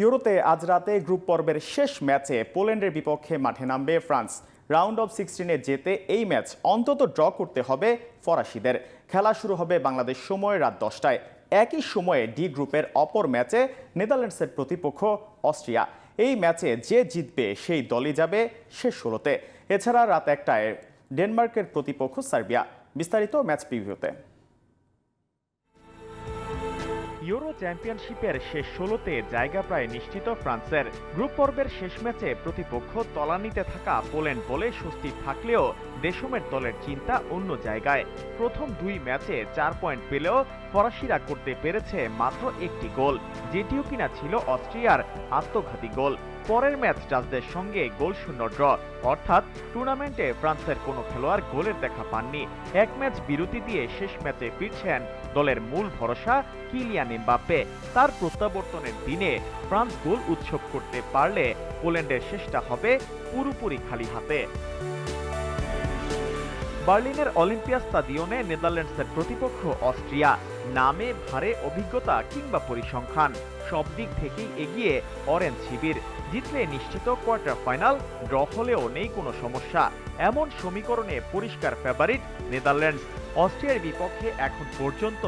ইউরোতে আজ রাতে গ্রুপ পর্বের শেষ ম্যাচে পোল্যান্ডের বিপক্ষে মাঠে নামবে ফ্রান্স। রাউন্ড অফ সিক্সটিনে যেতে এই ম্যাচ অন্তত ড্র করতে হবে ফরাসিদের। খেলা শুরু হবে বাংলাদেশ সময় রাত দশটায়। একই সময়ে ডি গ্রুপের অপর ম্যাচে নেদারল্যান্ডসের প্রতিপক্ষ অস্ট্রিয়া। এই ম্যাচে যে জিতবে সেই দলই যাবে শেষ ষোলোতে। এছাড়া রাত একটায় ডেনমার্কের প্রতিপক্ষ সার্বিয়া। বিস্তারিত ম্যাচ প্রিভিউতে। ইউরো চ্যাম্পিয়নশিপের শেষ ষোলোতে জায়গা প্রায় নিশ্চিত ফ্রান্সের। গ্রুপ পর্বের শেষ ম্যাচে প্রতিপক্ষ তলানিতে থাকা পোল্যান্ড বলে স্বস্তি থাকলেও দেশমের দলের চিন্তা অন্য জায়গায়। প্রথম দুই ম্যাচে চার পয়েন্ট পেলেও ফরাসিরা করতে পেরেছে মাত্র একটি গোল, যেটিও কিনা ছিল অস্ট্রিয়ার আত্মঘাতী গোল। পরের ম্যাচ ডাচদের সঙ্গে গোল শূন্য ড্র। অর্থাৎ টুর্নামেন্টে ফ্রান্সের কোনো খেলোয়াড় গোলের দেখা পাননি। এক ম্যাচ বিরতি দিয়ে শেষ ম্যাচে ফিরছেন দলের মূল ভরসা কিলিয়ান এমবাপ্পে। তার প্রত্যাবর্তনের দিনে ফ্রান্স গোল উৎসব করতে পারলে পোল্যান্ডের শেষটা হবে পুরোপুরি খালি হাতে। বার্লিনের অলিম্পিয়া স্তাদিয়নে নেদারল্যান্ডসের প্রতিপক্ষ অস্ট্রিয়া। নামে ভারে অভিজ্ঞতা কিংবা পরিসংখ্যান। সব দিক থেকেই এগিয়ে অরেঞ্জ শিবির। জিতলে নিশ্চিত কোয়ার্টার ফাইনাল, ড্র হলেও নেই কোনো সমস্যা। এমন সমীকরণে পরিষ্কার ফেভারিট নেদারল্যান্ডস। অস্ট্রিয়ার বিপক্ষে এখন পর্যন্ত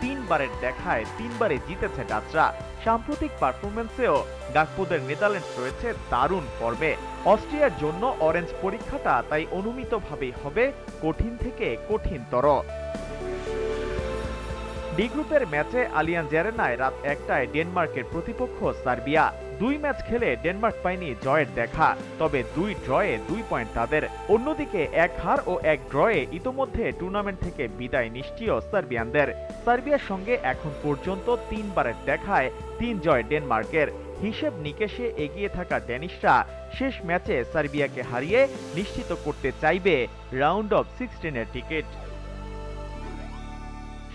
তিনবারের দেখায় তিনবারে জিতেছে ডাচরা। সাম্প্রতিক পারফরমেন্সেও গাকপোদের নেদারল্যান্ডস রয়েছে দারুণ পর্বে অস্ট্রিয়ার জন্য অরেঞ্জ পরীক্ষাটা তাই অনুমিতভাবেই হবে কঠিন থেকে কঠিনতর। ডি গ্রুপের ম্যাচে আলিয়ান জেরেনায় রাত একটায় ডেনমার্কের প্রতিপক্ষ সার্বিয়া। দুই ম্যাচ খেলে ডেনমার্ক পায়নি জয়ের দেখা, তবে দুই ড্রয়ে দুই পয়েন্ট তাদের। অন্যদিকে এক হার ও এক ড্রয়ে ইতোমধ্যে টুর্নামেন্ট থেকে বিদায় নিশ্চয় সার্বিয়ানদের। সার্বিয়ার সঙ্গে এখন পর্যন্ত তিনবারের দেখায় তিন জয় ডেনমার্কের। হিসেব নিকেশে এগিয়ে থাকা ড্যানিশরা শেষ ম্যাচে সার্বিয়াকে হারিয়ে নিশ্চিত করতে চাইবে round of সিক্সটিনের ticket.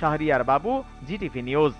Shahriar Babu GTV news.